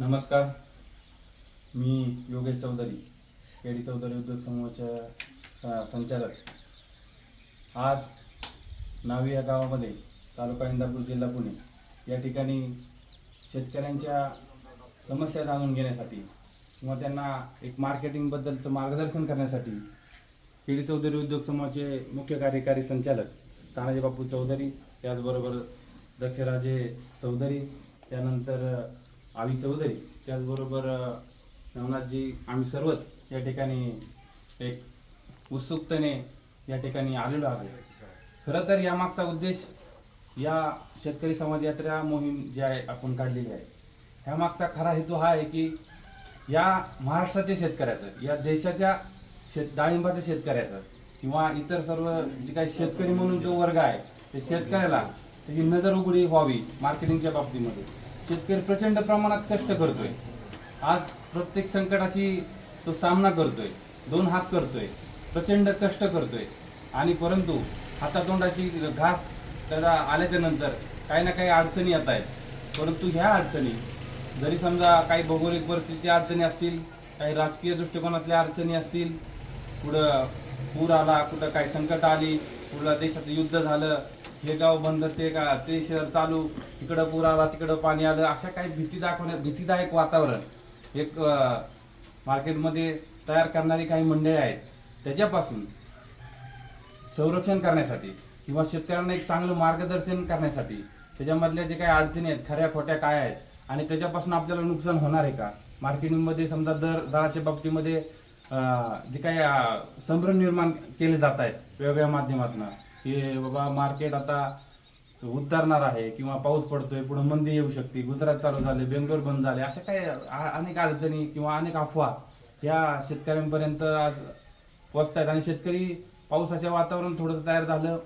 नमस्कार. मी योगेश चौधरी केडी चौधरी उद्योग समूहाच्या संचालक. आज नावी या गावामध्ये तालुका इंदापूर जिल्हा पुणे या ठिकाणी शेतकऱ्यांच्या समस्या जाणून घेण्यासाठी किंवा त्यांना एक मार्केटिंगबद्दलचं मार्गदर्शन करण्यासाठी केडी चौधरी उद्योग समूहाचे मुख्य कार्यकारी संचालक तानाजी बापू चौधरी त्याचबरोबर दक्षराजे चौधरी त्यानंतर आवी चौधरी त्याचबरोबर नवनाथजी आम्ही सर्वच या ठिकाणी एक उत्सुकतेने या ठिकाणी आलेलो आहोत. खरं तर यामागचा उद्देश या शेतकरी समाज यात्रा मोहीम जी आहे आपण काढलेली आहे. ह्यामागचा खरा हेतू हा आहे की या महाराष्ट्राच्या शेतकऱ्याचं या देशाच्या शेत डाळिंबाच्या शेतकऱ्याचं किंवा इतर सर्व जे काही शेतकरी म्हणून जो वर्ग आहे ते शेतकऱ्याला त्याची नजर उघडी व्हावी मार्केटिंगच्या बाबतीमध्ये. शेतकरी प्रचंड प्रमाणात कष्ट करतोय. आज प्रत्येक संकटाशी तो सामना करतोय. दोन हात करतोय. प्रचंड कष्ट करतोय. आणि परंतु हातातोंडाशी घास त्याला आल्याच्यानंतर काही ना काही अडचणी येत आहेत. परंतु ह्या अडचणी जरी समजा काही भौगोलिक परिस्थितीच्या अडचणी असतील काही राजकीय दृष्टिकोनातल्या अडचणी असतील पुढं पूर आला कुठं काही संकट आली पुढं देशात युद्ध झालं हे गाव बंद ते का ते शहर चालू इकडं पूर आला तिकडं पाणी आलं अशा काही भीती दाखवण्या भीतीदायक वातावरण. एक मार्केटमध्ये तयार करणारी काही मंडळी आहेत त्याच्यापासून संरक्षण करण्यासाठी किंवा शेतकऱ्यांना एक चांगलं मार्गदर्शन करण्यासाठी त्याच्यामधल्या जे काही अडचणी आहेत खऱ्या खोट्या काय आहेत आणि त्याच्यापासून आपल्याला नुकसान होणार आहे का? मार्केटिंगमध्ये समजा दर दराच्या बाबतीमध्ये जे काही संभ्रम निर्माण केले जात आहेत वेगवेगळ्या माध्यमातून. की बाबा मार्केट आता उतरणार आहे किंवा पाऊस पडतोय पुढे मंदी येऊ शकते गुजरात चालू झाले बेंगलोर बंद झाले अशा काही अनेक अडचणी किंवा अनेक अफवा या शेतकऱ्यांपर्यंत आज पोचत आहेत आणि शेतकरी पावसाच्या वातावरण थोडंसं तयार झालं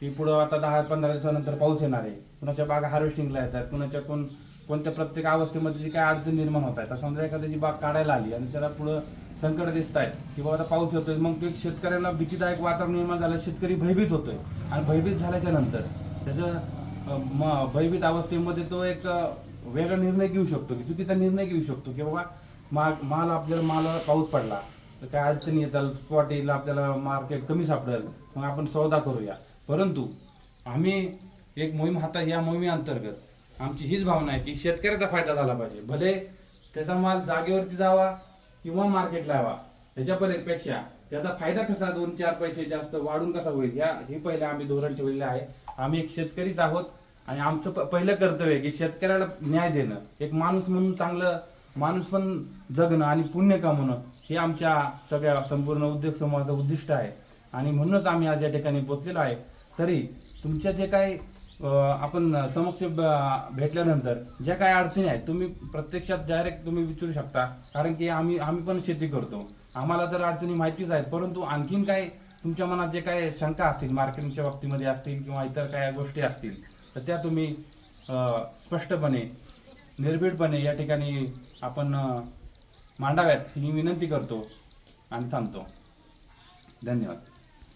की पुढं आता दहा पंधरा दिवसानंतर पाऊस येणार आहे. कुणाच्या बागा हार्वेस्टिंगला येतात कुणाच्या कोण कोणत्या प्रत्येक अवस्थेमध्ये जी काय अडचण निर्माण होत आहेत समजा एखाद्याची बाग काढायला आली आणि त्याला पुढं संकट दिसत आहेत की बाबा आता पाऊस येतोय मग ते शेतकऱ्यांना भीतीदायक वातावरण निर्माण झालं शेतकरी भयभीत होतोय. आणि भयभीत झाल्याच्यानंतर त्याचं म- भयभीत अवस्थेमध्ये तो एक वेगळा निर्णय घेऊ शकतो की चुकीचा निर्णय घेऊ शकतो की बाबा माल माल आपल्याला माल पाऊस पडला तर काय अडचणी येतात स्पॉट येईल आपल्याला मार्केट कमी सापडेल मग आपण सौदा करूया. परंतु आम्ही एक मोहीम हाता या मोहिमेअंतर्गत आमची हीच भावना आहे की शेतकऱ्याचा फायदा झाला पाहिजे. भले त्याचा माल जागेवरती जावा किंवा मार्केटला यावा त्याच्या पेक्षा त्याचा फायदा कसा? दोन चार पैसे जास्त वाढून कसा होईल? या हे पहिले आम्ही धोरण ठेवलेलं आहे. आम्ही एक शेतकरीच आहोत आणि आमचं प- पहिलं कर्तव्य आहे की शेतकऱ्याला न्याय देणं. एक माणूस म्हणून चांगलं माणूस पण जगणं आणि पुण्य कमवणं हे आमच्या सगळ्या संपूर्ण उद्योग समूहाचं उद्दिष्ट आहे. आणि म्हणूनच आम्ही आज या ठिकाणी पोचलेलो आहे. तरी तुमच्या जे काही आपण समक्ष भेटल्यानंतर ज्या काही अडचणी आहेत तुम्ही प्रत्यक्षात डायरेक्ट तुम्ही विचारू शकता. कारण की आम्ही आम्ही पण शेती करतो. आम्हाला तर अडचणी माहितीच आहेत. परंतु आणखीन काय तुमच्या मनात जे काही शंका असतील मार्केटिंगच्या बाबतीमध्ये असतील किंवा इतर काय गोष्टी असतील तर त्या तुम्ही स्पष्टपणे निर्भीडपणे या ठिकाणी आपण मांडाव्यात. ही विनंती करतो आणि थांबतो. धन्यवाद.